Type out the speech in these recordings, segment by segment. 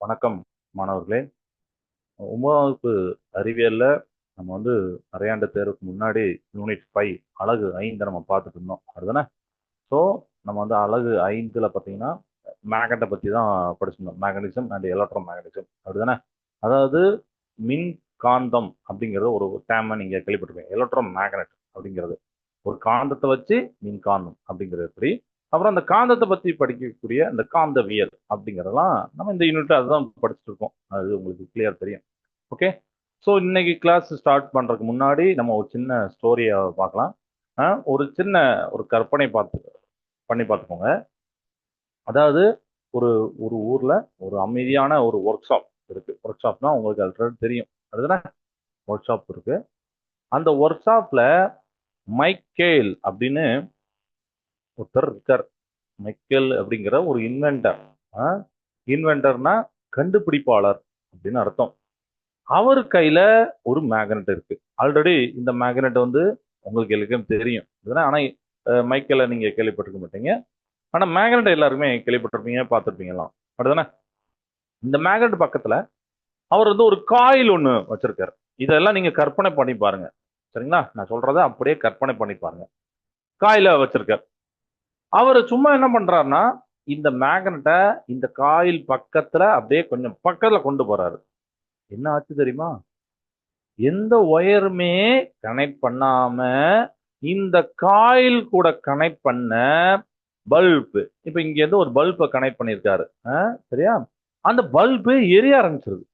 வணக்கம் மாணவர்களே. ஒன்பதாம் வகுப்பு நம்ம வந்து அரையாண்டு தேர்வுக்கு முன்னாடி யூனிட் ஃபைவ் அழகு ஐந்தை நம்ம பார்த்துட்டு இருந்தோம். அதுதானே? ஸோ நம்ம வந்து அழகு ஐந்தில் பார்த்தீங்கன்னா மேக்னட்டை பற்றி தான் படிச்சிருந்தோம் மேக்னடிசம் அண்ட் எலக்ட்ரோ மேக்னடிசம் அப்படிதானே அதாவது மின் காந்தம் அப்படிங்கிறது ஒரு டேமை நீங்கள் கேள்விப்பட்டிருப்பீங்க. எலக்ட்ரோ மேக்னெட் அப்படிங்கிறது. ஒரு காந்தத்தை வச்சு மின் காந்தம் அப்படிங்கிறது எப்படி? அப்புறம் அந்த காந்தத்தை பற்றி படிக்கக்கூடிய அந்த காந்தவியல் அப்படிங்கிறதெல்லாம் நம்ம இந்த யூனிட் அதுதான் படிச்சுட்டு இருக்கோம் அது உங்களுக்கு கிளியர் தெரியும். ஓகே ஸோ இன்னைக்கு கிளாஸ் ஸ்டார்ட் பண்ணுறதுக்கு முன்னாடி நம்ம ஒரு சின்ன ஸ்டோரியை பார்க்கலாம். ஒரு சின்ன ஒரு கற்பனை பார்த்து பண்ணி பார்த்துக்கோங்க. அதாவது ஒரு ஒரு ஊரில் ஒரு அமைதியான ஒரு ஒர்க் ஷாப் இருக்குது ஒர்க் ஷாப்னா உங்களுக்கு ஆல்ரெடி தெரியும். அதுதானே? ஒர்க் ஷாப் இருக்குது அந்த ஒர்க் ஷாப்பில் மைக்கேல் அப்படின்னு ஒருத்தர் இருக்கார். மைக்கேல் அப்படிங்கிற ஒரு இன்வென்டர் இன்வென்டர்னா கண்டுபிடிப்பாளர் அப்படின்னு அர்த்தம். அவர் கையில ஒரு மேக்னெட் இருக்கு. ஆல்ரெடி இந்த மேக்னெட் வந்து உங்களுக்கு எல்லாருக்கும் தெரியும். ஆனா மைக்கேல நீங்க கேள்விப்பட்டிருக்க மாட்டீங்க. ஆனா மேக்னெட் எல்லாருமே கேள்விப்பட்டிருப்பீங்க பார்த்துருப்பீங்களாம் அப்படிதானே? இந்த மேக்னெட் பக்கத்துல அவர் வந்து ஒரு காயில் ஒண்ணு வச்சிருக்காரு. இதெல்லாம் நீங்க கற்பனை பண்ணி பாருங்க. சரிங்களா? நான் சொல்றதை அப்படியே கற்பனை பண்ணி பாருங்க. காயில வச்சிருக்கார். அவர் சும்மா என்ன பண்றாருன்னா இந்த மேக்னட்டை இந்த காயில் பக்கத்துல அப்படியே கொஞ்சம் பக்கத்துல கொண்டு போறாரு. என்ன ஆச்சு தெரியுமா? எந்த ஒயருமே கனெக்ட் பண்ணாம இந்த காயில் கூட கனெக்ட் பண்ண பல்பு இப்போ இங்க இருந்து ஒரு பல்பை கனெக்ட் பண்ணியிருக்காரு. ஆ, சரியா? அந்த பல்பு எரிய ஆரம்பிச்சிருது.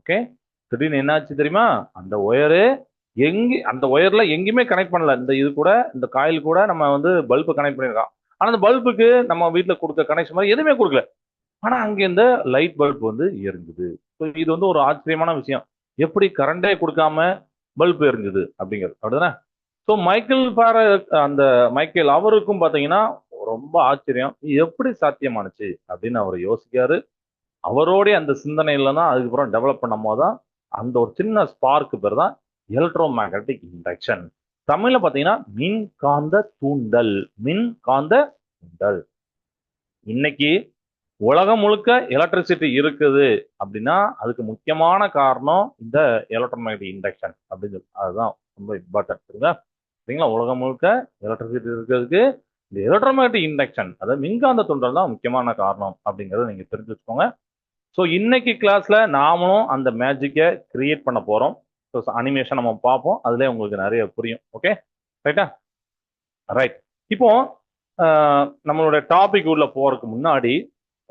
ஓகே திடீர்னு என்னாச்சு தெரியுமா? அந்த ஒயரு எங்கே அந்த ஒயர்ல எங்கேயுமே கனெக்ட் பண்ணல. இந்த இது கூட இந்த காயில் கூட நம்ம வந்து பல்பு கனெக்ட் பண்ணியிருக்கோம் ஆனா அந்த பல்புக்கு நம்ம வீட்டில் கொடுக்க கனெக்ஷன் மாதிரி எதுவுமே கொடுக்கல. ஆனா அங்க இந்த லைட் பல்ப் வந்து எரிஞ்சுது. ஸோ இது வந்து ஒரு ஆச்சரியமான விஷயம். எப்படி கரண்டே கொடுக்காம பல்ப் எரிஞ்சுது அப்படிங்கிறது. அப்படிதானே? ஸோ மைக்கேல் பார அந்த மைக்கேல் அவருக்கும் பார்த்தீங்கன்னா ரொம்ப ஆச்சரியம். எப்படி சாத்தியமானுச்சு அப்படின்னு அவர் யோசிக்காரு அவரோடைய அந்த சிந்தனையில தான் அதுக்கப்புறம் டெவலப் பண்ணும் போது தான் அந்த ஒரு சின்ன ஸ்பார்க்கு பேர் தான் எலக்ட்ரோ மேக்னட்டிக் இண்டக்ஷன் தமிழ்ல பார்த்தீங்கன்னா மின் காந்த தூண்டல் மின் காந்த தூண்டல். இன்னைக்கு உலகம் முழுக்க எலக்ட்ரிசிட்டி இருக்குது அப்படின்னா அதுக்கு முக்கியமான காரணம் இந்த எலக்ட்ரோமேட்டிக் இண்டக்ஷன் அப்படின்னு சொல்லி. அதுதான் ரொம்ப இம்பார்ட்டன்ட் சரிங்களா சரிங்களா? உலகம் முழுக்க எலக்ட்ரிசிட்டி இருக்கிறதுக்கு இந்த எலக்ட்ரோமேட்டிக் இண்டக்ஷன் அதாவது மின்காந்த தூண்டல் தான் முக்கியமான காரணம் அப்படிங்கிறத நீங்க தெரிஞ்சு வச்சுக்கோங்க ஸோ இன்னைக்கு கிளாஸ்ல நாமளும் அந்த மேஜிக்கை கிரியேட் பண்ண போறோம். ஸோ அனிமேஷன் நம்ம பார்ப்போம். அதுலேயே உங்களுக்கு நிறைய புரியும். ஓகே ரைட்டா ரைட் இப்போ நம்மளோட டாபிக் உள்ள போறதுக்கு முன்னாடி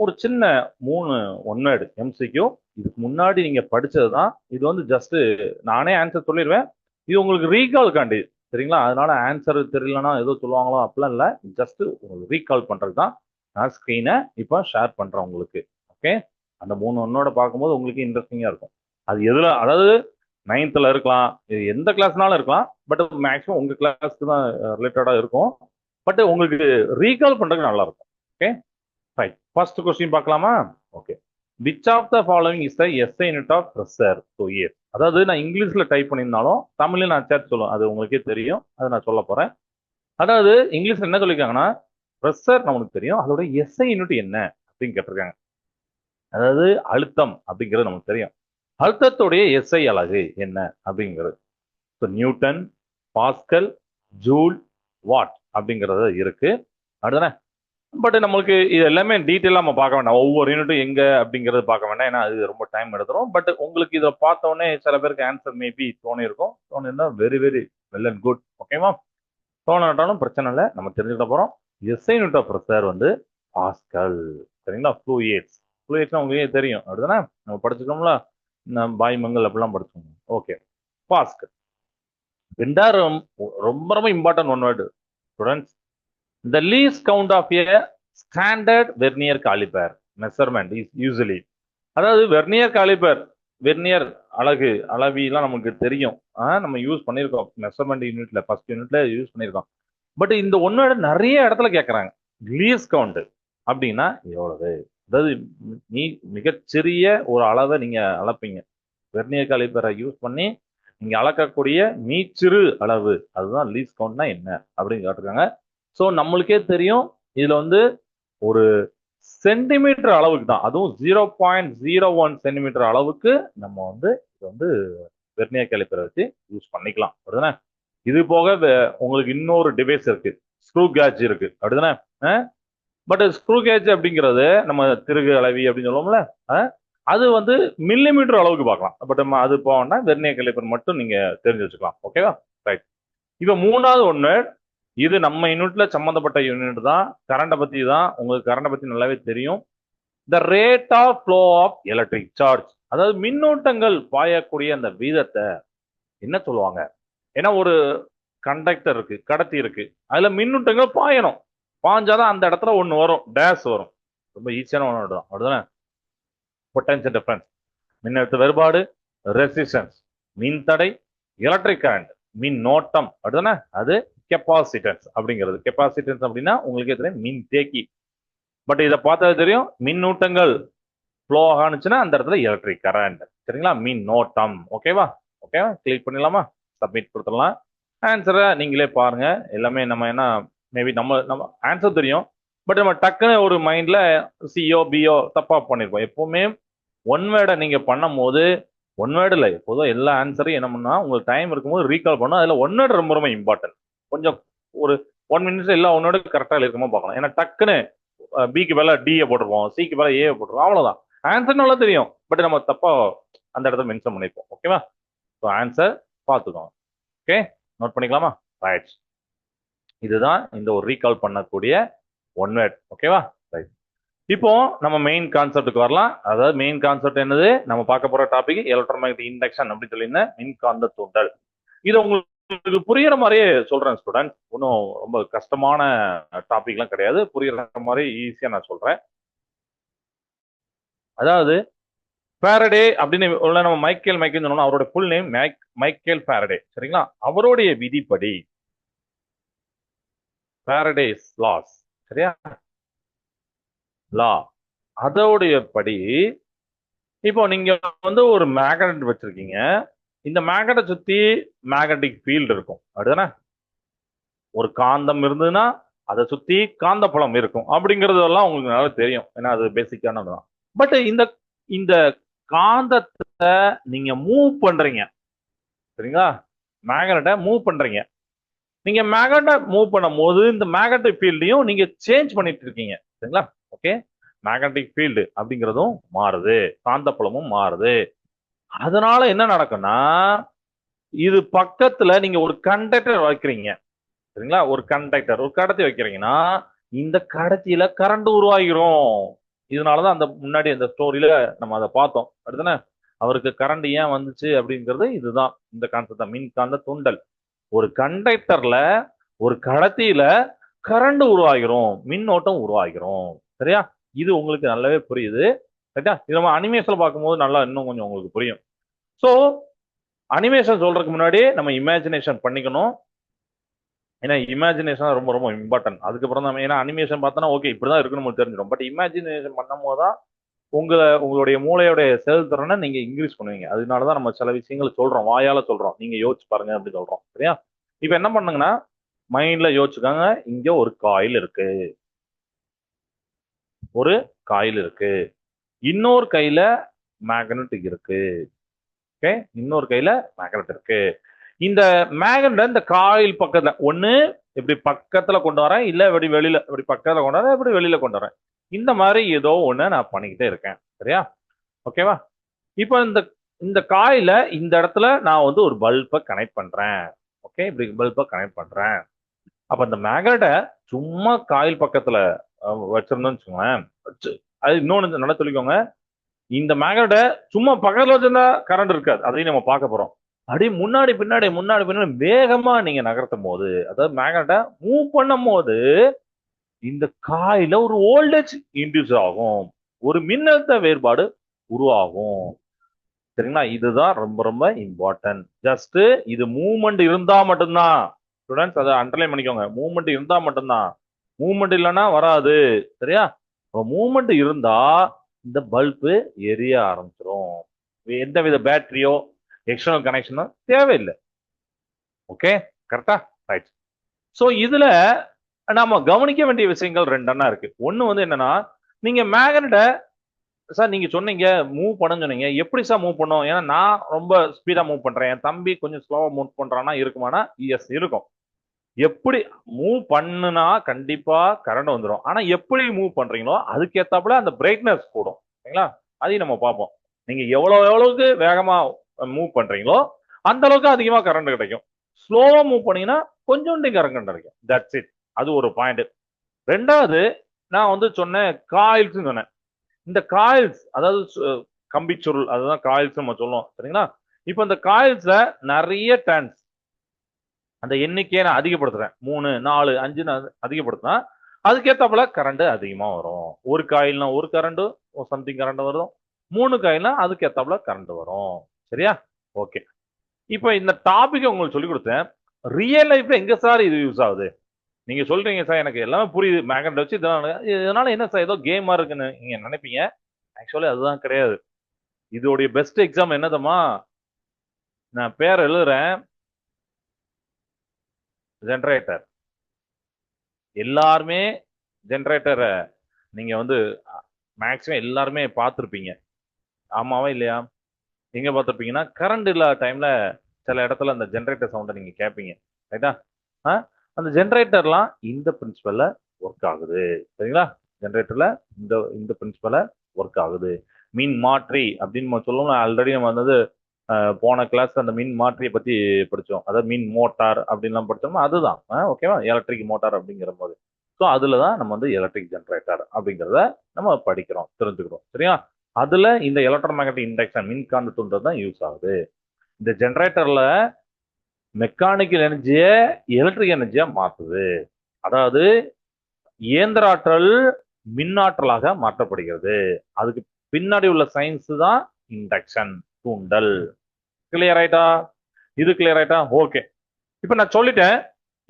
ஒரு சின்ன மூணு ஒன்னேடு எம்சிக்யூ இதுக்கு முன்னாடி நீங்க படிச்சது தான் இது வந்து ஜஸ்ட் நானே ஆன்சர் சொல்லிடுவேன். இது உங்களுக்கு ரீகால்காண்டி சரிங்களா? அதனால ஆன்சர் தெரியலனா ஏதோ சொல்லுவாங்களோ அப்படிலாம் இல்லை. ஜஸ்ட் உங்களுக்கு ரீகால் பண்றது தான் நான் ஸ்க்ரீனை இப்போ ஷேர் பண்றேன் உங்களுக்கு. ஓகே அந்த மூணு ஒன்னோட பார்க்கும்போது உங்களுக்கு இன்ட்ரெஸ்டிங்கா இருக்கும். அது எதுல அதாவது நைன்த்தில் இருக்கலாம். இது எந்த கிளாஸ்னாலும் இருக்கலாம். பட் மேக்ஸிமம் உங்கள் கிளாஸ்க்கு தான் ரிலேட்டடாக இருக்கும். பட் உங்களுக்கு ரீகால் பண்ணுறதுக்கு நல்லா இருக்கும் ஓகே ரைட் ஃபர்ஸ்ட் கொஸ்டின் பார்க்கலாமா? Okay which of the following is the SI unit of pressure so here அதாவது நான் இங்கிலீஷில் டைப் பண்ணியிருந்தாலும் தமிழ்ல நான் சேர்த்து சொல்லுவேன். அது உங்களுக்கே தெரியும். அதை நான் சொல்ல போகிறேன் அதாவது இங்கிலீஷில் என்ன சொல்லியிருக்காங்கன்னா ப்ரெஷர் நம்மளுக்கு தெரியும். அதோட எஸ்ஐ யூனிட் என்ன? அப்படின்னு கேட்டிருக்காங்க. அதாவது அழுத்தம் அப்படிங்கிறது நமக்கு தெரியும். அழுத்தத்துடைய எஸ்ஐ அலகு என்ன அப்படிங்கிறது? So newton pascal joule watt அப்படிங்கிறது இருக்கு. அடுத்தானே பட் நம்மளுக்கு இது எல்லாமே டீட்டெயிலாக நம்ம பார்க்க வேண்டாம். ஒவ்வொரு யூனிட்டும் எங்கே அப்படிங்கிறது பார்க்க வேண்டாம். ஏன்னா அது ரொம்ப டைம் எடுத்துரும். பட் உங்களுக்கு இதை பார்த்தோன்னே சில பேருக்கு ஆன்சர் மேபி தோணி இருக்கும் very very well and good ஓகேவா தோணாட்டாலும் பிரச்சனை இல்லை. நம்ம தெரிஞ்சுக்கிட்ட போகிறோம் எஸ்ஐ யூனிட் ஆஃப் ப்ரெஷர் வந்து பாஸ்கல். சரிங்களா? ஃப்ளூயிட்ஸ் ஃப்ளூயிட்ஸ்னா உங்களுக்கு தெரியும். அப்படிதானே? நம்ம படிச்சுக்கோம்ல நம்ம பாய்மங்கல் அப்படிலாம் படிச்சோம் ஓகே பாஸ்க் ரெண்டாயிரம் ரொம்ப ரொம்ப important one word students the least count of a standard vernier calliper measurement is usually அதாவது வெர்னியர் காலிபர் வெர்னியர் அழகு அளவிலாம் நமக்கு தெரியும். நம்ம யூஸ் பண்ணியிருக்கோம். மெஷர்மெண்ட் யூனிட்ல ஃபர்ஸ்ட் யூனிட்ல யூஸ் பண்ணியிருக்கோம். பட் இந்த ஒன்னோட நிறைய இடத்துல கேட்குறாங்க லீஸ் கவுண்ட் அப்படின்னா எவ்வளவு? அதாவது நீ மிகச்சிறிய ஒரு அளவை நீங்க அளப்பீங்க. வெர்னியர் காலிபரை யூஸ் பண்ணி நீங்க அளக்கக்கூடிய மீச்சிறு அளவு அதுதான் லீஸ் கவுண்ட்னா என்ன அப்படின்னு கேட்டிருக்காங்க. ஸோ நம்மளுக்கே தெரியும் இதுல வந்து ஒரு சென்டிமீட்டர் அளவுக்கு தான். அதுவும் zero point zero one centimetre அளவுக்கு நம்ம வந்து இது வந்து வெர்னியர் கேலிப்பரை வச்சு யூஸ் பண்ணிக்கலாம். அப்படிதானே? இது போக உங்களுக்கு இன்னொரு டிவைஸ் இருக்கு. ஸ்க்ரூ கேட்ச் இருக்கு. அப்படிதானே? பட் ஸ்க்ரூ கேஜ் அப்படிங்கிறது நம்ம திருகு அளவி அப்படின்னு சொல்லுவோம்ல அது வந்து மில்லிமீட்டர் அளவுக்கு பார்க்கலாம். பட் நம்ம அது போனா வெர்னியர் கலிப்பர் மட்டும் நீங்க தெரிஞ்சு வச்சுக்கலாம். ஓகேவா ரைட் இப்போ மூணாவது ஒன்று இது நம்ம யூனிட்ல சம்மந்தப்பட்ட யூனிட் தான். கரண்டை பத்தி தான். உங்களுக்கு கரண்டை பத்தி நல்லாவே தெரியும். The rate of flow of electric charge அதாவது மின்னூட்டங்கள் பாயக்கூடிய அந்த வீதத்தை என்ன சொல்லுவாங்க? ஏன்னா ஒரு கண்டக்டர் இருக்கு கடத்தி இருக்கு. அதுல மின்னூட்டங்கள் பாயணும். பாஞ்சாதான் அந்த இடத்துல ஒண்ணு வரும். டேஸ் வரும். ரொம்ப ஈஸியான ஒன்று தான் அப்படிதானே? பொட்டன்ஷியல் டிஃபரன்ஸ் மின்னழுத்த வேறுபாடு ரெசிஸ்டன்ஸ் மின்தடை எலக்ட்ரிக் கரண்ட் மின்னோட்டம். அப்படிதானே? அது கெப்பாசிட்டன்ஸ் அப்படிங்கிறது. கெப்பாசிட்டன்ஸ் அப்படின்னா உங்களுக்கே தெரியும் மின் தேக்கி. பட் இதை பார்த்தா தெரியும் மின்னூட்டங்கள் ஃப்ளோ ஆனுச்சுன்னா அந்த இடத்துல எலக்ட்ரிக் கரண்ட் சரிங்களா? மின் நோட்டம் ஓகேவா ஓகேவா கிளிக் பண்ணிடலாமா? சப்மிட் கொடுத்துடலாம். ஆன்சரை நீங்களே பாருங்க. எல்லாமே நம்ம என்ன மேபி நம்ம நம்ம ஆன்சர் தெரியும். பட் நம்ம டக்குன்னு ஒரு மைண்டில் சிஓ பிஓ தப்பாக பண்ணியிருப்போம் எப்போவுமே ஒன் வேர்டை நீங்கள் பண்ணும் போது ஒன் வேர்டில் எப்போதும் எல்லா ஆன்சரையும் என்ன பண்ணா உங்களுக்கு டைம் இருக்கும்போது ரீகால் பண்ணும் அதில் ஒன் வேர்டு ரொம்ப ரொம்ப இம்பார்ட்டன்ட் கொஞ்சம் ஒரு ஒன் மினிட்ஸ் எல்லா ஒன் வேர்டு கரெக்டாக இருக்குமோ பார்க்கலாம். ஏன்னா டக்குன்னு பிக்கு மேலே டிஏ போட்டிருப்போம் சிக்கு மேல ஏ போட்டிருப்போம் அவ்வளோதான் ஆன்சர் நல்லா தெரியும். பட் நம்ம தப்பாக அந்த இடத்த மென்ஷன் பண்ணிப்போம் ஓகேவா ஸோ ஆன்சர் பார்த்துக்கோங்க. ஓகே நோட் பண்ணிக்கலாமா? ரைட் இதுதான் இந்த ஒரு ரீகால் பண்ணக்கூடிய ஒன் வேர்ட் ஓகேவா ரைட் இப்போ நம்ம மெயின் கான்செப்ட்டுக்கு வரலாம். அதாவது மெயின் கான்செப்ட் என்னது? நம்ம பார்க்க போற டாபிக் எலக்ட்ரோமேக்னெட்டிக் இண்டக்ஷன் அப்படின்னு சொல்லியிருந்தேன் மின்காந்த தூண்டல். இது உங்களுக்கு புரியுற மாதிரியே சொல்றேன் ஸ்டூடெண்ட் ஒன்றும் ரொம்ப கஷ்டமான டாபிக்லாம் கிடையாது. புரியுற மாதிரி ஈஸியா நான் சொல்றேன். அதாவது ஃபேரடே அப்படின்னு உள்ள நம்ம மைக்கேல் மைக்கேல் சொன்னோம்னா அவரோட ஃபுல் நேம் மைக்கேல் ஃபேரடே சரிங்களா? அவருடைய விதிப்படி பேரடைஸ் லாஸ் சரியா? லா அதோடைய படி இப்போ நீங்க வந்து ஒரு மேக்னட் வச்சிருக்கீங்க. இந்த மேக்னட்டை சுத்தி மேக்னட்டிக் ஃபீல்டு இருக்கும். அப்படிதானே? ஒரு காந்தம் இருந்ததுன்னா அதை சுத்தி காந்தப்புலம் இருக்கும். அப்படிங்கறதெல்லாம் உங்களுக்கு நல்லா தெரியும். ஏன்னா அது பேசிக்கானதுதான் பட் இந்த இந்த காந்தத்தை நீங்க மூவ் பண்றீங்க. சரிங்களா? மேக்னட்டை மூவ் பண்றீங்க. நீங்க மேக்னெட்டை மூவ் பண்ணும்போது இந்த மேக்னட்டிக் ஃபீல்டையும் நீங்க சேஞ்ச் பண்ணிட்டு இருக்கீங்க. சரிங்களா? ஓகே மேக்னட்டிக் ஃபீல்டு அப்படிங்கிறதும் மாறுது. காந்தப்புலமும் மாறுது. அதனால என்ன நடக்கும்னா இது பக்கத்துல நீங்க ஒரு கண்டக்டர் வைக்கிறீங்க. சரிங்களா? ஒரு கண்டக்டர் ஒரு கடத்தி வைக்கிறீங்கன்னா இந்த கடத்தியில கரண்ட் உருவாகிரும். இதனாலதான் அந்த முன்னாடி அந்த ஸ்டோரியில நம்ம அதை பார்த்தோம். அடுத்தன அவருக்கு கரண்ட் ஏன் வந்துச்சு அப்படிங்கிறது இதுதான். இந்த கான்செப்ட் தான். மின்காந்த துண்டல். ஒரு கண்டக்டர்ல ஒரு கடத்தியில கரண்ட் உருவாகிறோம் மின்னோட்டம் உருவாகிறோம். சரியா? இது உங்களுக்கு நல்லாவே புரியுது. ரைட்டா இது நம்ம அனிமேஷன் பார்க்கும்போது நல்லா இன்னும் கொஞ்சம் உங்களுக்கு புரியும். ஸோ அனிமேஷன் சொல்றதுக்கு முன்னாடி நம்ம இமேஜினேஷன் பண்ணிக்கணும். ஏன்னா இமேஜினேஷன் ரொம்ப ரொம்ப இம்பார்ட்டன்ட் அதுக்கப்புறம் தான் ஏன்னா அனிமேஷன் பார்த்தோன்னா ஓகே இப்படிதான் இருக்குன்னு தெரிஞ்சிடும். பட் இமேஜினேஷன் பண்ணும் போது தான் உங்களை உங்களுடைய மூளையோடைய செயல்திறனை நீங்க இன்க்ரீஸ் பண்ணுவீங்க. அதனால தான் நம்ம சில விஷயங்கள் சொல்றோம். வாயால சொல்றோம். நீங்க யோசிச்சு பாருங்க அப்படின்னு சொல்றோம். சரியா? இப்போ என்ன பண்ணுங்கன்னா மைண்ட்ல யோசிச்சுக்காங்க இங்க ஒரு காயில் இருக்கு. ஒரு காயில் இருக்கு. இன்னொரு கையில மேக்னெட் இருக்கு. ஓகே இன்னொரு கையில மேக்னெட் இருக்கு. இந்த மேக்னெட் இந்த காயில் பக்கத்துல ஒண்ணு இப்படி பக்கத்துல கொண்டு வரேன் இல்ல இப்படி வெளியில இப்படி பக்கத்துல கொண்டு வரேன் இப்படி வெளியில கொண்டு வரேன். இந்த மாதிரி ஏதோ ஒண்ணு நான் பண்ணிக்கிட்டே இருக்கேன். சரியா? ஓகேவா இப்போ இந்த இந்த காயில இந்த இடத்துல நான் வந்து ஒரு பல்பை கனெக்ட் பண்றேன். ஓகே இப்படி பல்பை கனெக்ட் பண்றேன். அப்போ இந்த மேக்னெட்டை சும்மா காயில் பக்கத்தில் வச்சிருந்தோம்னு வச்சுக்கோங்களேன். அது இன்னொன்னு நல்லா சொல்லிக்கோங்க இந்த மேக்னெட்டை சும்மா பக்கத்தில் வச்சிருந்தா கரண்ட் இருக்காது. அதையும் நம்ம பார்க்க போறோம். அப்படியே முன்னாடி பின்னாடி முன்னாடி பின்னாடி வேகமாக நீங்கள் நகர்த்தும் போது அதாவது மேக்னெட்டை மூவ் பண்ணும் போது இந்த காயில் ஒரு வோல்டேஜ் இன்டியூஸ் ஆகும். ஒரு மின்னழுத்த வேறுபாடு உருவாகும். சரிங்களா? இதுதான் ரொம்ப ரொம்ப இம்பார்ட்டன்ட் ஜஸ்ட் இது மூவ்மெண்ட் இருந்தா மட்டும்தான். ஸ்டூடெண்ட்ஸ் அதை அண்டர்லைன் பண்ணிக்கோங்க. மூவ்மெண்ட் இருந்தா மட்டும்தான். மூவ்மெண்ட் இல்லைன்னா வராது. சரியா? மூவ்மெண்ட் இருந்தா இந்த பல்பு எரிய ஆரம்பிச்சிடும் எந்த வித பேட்டரியோ எக்ஸ்டர்னல் கனெக்ஷனோ தேவையில்லை. ஓகே கரெக்டா ரைட் ஸோ இதுல நாம கவனிக்க வேண்டிய விஷயங்கள் ரெண்டெண்ணா இருக்கு. ஒன்னு வந்து என்னன்னா நீங்க மேக்னட்டை சார் நீங்க சொன்னீங்க மூவ் பண்ண சொன்னீங்க. எப்படி சார் மூவ் பண்ணும்? ஏன்னா நான் ரொம்ப ஸ்பீடா மூவ் பண்றேன். என் தம்பி கொஞ்சம் ஸ்லோவா மூவ் பண்றான்னா இருக்குமானா? எஸ் இருக்கும். எப்படி மூவ் பண்ணுனா கண்டிப்பா கரண்ட் வந்துடும் ஆனா எப்படி மூவ் பண்றீங்களோ அதுக்கேத்தாப்புல அந்த பிரைட்னஸ் கூடும். சரிங்களா? அதையும் நம்ம பார்ப்போம். நீங்க எவ்வளவு எவ்வளவுக்கு வேகமா மூவ் பண்றீங்களோ அந்த அளவுக்கு அதிகமா கரண்ட் கிடைக்கும். ஸ்லோவா மூவ் பண்ணீங்கன்னா கொஞ்சோண்டி கரண்ட் கிடைக்கும். தட்ஸ் இட் அது ஒரு பாயிண்ட் ரெண்டாவது நான் வந்து சொன்னேன் காயில்ஸ் சொன்னேன். இந்த காயில்ஸ் அதாவது கம்பி சுருள் அதுதான் காயில்ஸ் நம்ம சொல்லுவோம் சரிங்களா? இப்போ இந்த காயில்ஸ்ல நிறைய டர்ன்ஸ் அந்த எண்ணிக்கையை நான் அதிகப்படுத்துறேன். மூணு நாலு அஞ்சு நான் அதிகப்படுத்தினா அதுக்கேத்தாப்புல கரண்ட் அதிகமாக வரும். ஒரு காயில்னா ஒரு கரண்ட் சம்திங் கரண்ட் வரும் மூணு காயில்னா அதுக்கேற்றாப்புல கரண்ட் வரும். சரியா? ஓகே இப்போ இந்த டாபிக் உங்களுக்கு சொல்லி கொடுத்தேன். ரியல் லைஃப்ல எங்க சார் இது யூஸ் ஆகுது? நீங்க சொல்றீங்க சார் எனக்கு எல்லாமே புரியுது. மேக்னட் வச்சு இதனால இதனால என்ன சார் ஏதோ கேமா இருக்குன்னு நீங்க நினைப்பீங்க? ஆக்சுவலி அதுதான் கிடையாது. இதோடைய பெஸ்ட் எக்ஸாம் என்னதம்மா நான் பேர் எழுதுறேன். ஜென்ரேட்டர் எல்லாருமே ஜென்ரேட்டரை நீங்க வந்து மேக்ஸிமம் எல்லாருமே பார்த்துருப்பீங்க. ஆமாவா இல்லையா? எங்க பார்த்துருப்பீங்கன்னா கரண்ட் இல்லாத டைம்ல சில இடத்துல அந்த ஜென்ரேட்டர் சவுண்டை நீங்க கேட்பீங்க ரைட்டா ஆ? அந்த ஜென்ரேட்டர்லாம் இந்த பிரின்சிபல்ல ஒர்க் ஆகுது. சரிங்களா? ஜென்ரேட்டர்ல இந்த இந்த பிரின்சிபல ஒர்க் ஆகுது. மின் மாற்றி அப்படின்னு நம்ம சொல்லுவோம் ஆல்ரெடி நம்ம வந்து போன கிளாஸ் அந்த மின் மாற்றியை பத்தி படிச்சோம். அதாவது மின் மோட்டார் அப்படின்லாம் படிச்சோம்னா அதுதான். ஓகேவா எலக்ட்ரிக் மோட்டார் அப்படிங்கிற போது. ஸோ அதுல தான் நம்ம வந்து எலக்ட்ரிக் ஜென்ரேட்டர் அப்படிங்கிறத நம்ம படிக்கிறோம் தெரிஞ்சுக்கிறோம். சரியா? அதுல இந்த எலக்ட்ரோ மேக்னட்டிக் இண்டக்ஷன் மின்காந்த தூண்டல் தான் யூஸ் ஆகுது. இந்த ஜென்ரேட்டர்ல மெக்கானிக்கல் எனர்ஜியை எலக்ட்ரிக் எனர்ஜியா மாற்றுது அதாவது இயந்திர ஆற்றல் மின்னாற்றலாக மாற்றப்படுகிறது. அதுக்கு பின்னாடி உள்ள சயின்ஸ் தான் இண்டக்ஷன் தூண்டல். கிளியர் ஆயிட்டா? இது கிளியர் ஆயிட்டா? ஓகே இப்போ நான் சொல்லிட்டேன்.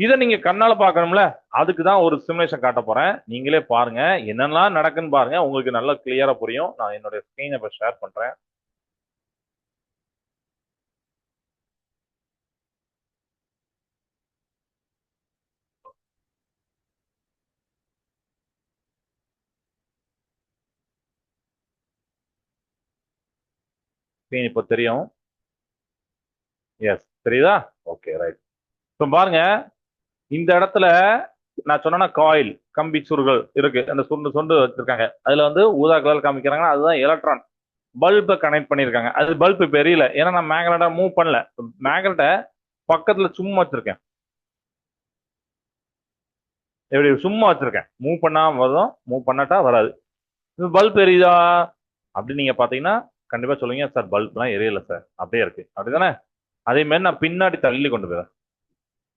இதை நீங்க கண்ணால பார்க்கணும்ல? அதுக்கு தான் ஒரு சிமுலேஷன் காட்ட போறேன். நீங்களே பாருங்க. என்னெல்லாம் நடக்குன்னு பாருங்க. உங்களுக்கு நல்லா கிளியரா புரியும். நான் என்னுடைய ஸ்கிரீனை இப்போ ஷேர் பண்றேன். ஸ்க்ரீன் இப்போ தெரியும். எஸ் தெரியுதா? ஓகே ரைட் இப்போ பாருங்க. இந்த இடத்துல நான் சொன்னா காயில் கம்பி சுருள்கள் இருக்கு. அந்த சுண்டு சுண்டு வச்சிருக்காங்க. அதுல வந்து ஊதா கலர் காமிக்கிறாங்கன்னா அதுதான் எலக்ட்ரான் பல்பை கனெக்ட் பண்ணியிருக்காங்க. அது பல்ப் பெரியல ஏன்னா நான் மேக்னெட்டை மூவ் பண்ணல. மேக்னட்டை பக்கத்துல சும்மா வச்சிருக்கேன். எப்படி? சும்மா வச்சிருக்கேன். மூவ் பண்ணாம வரும். மூவ் பண்ணாட்டா வராது. பல்ப் எரியுதா? அப்படின்னு நீங்க பாத்தீங்கன்னா கண்டிப்பா சொல்லுவீங்க. சார் பல்ப்லாம் எரியல சார். அப்படியே இருக்கு. அப்படிதானே? அதே மாதிரி நான் பின்னாடி தள்ளி கொண்டு போயிடுறேன்.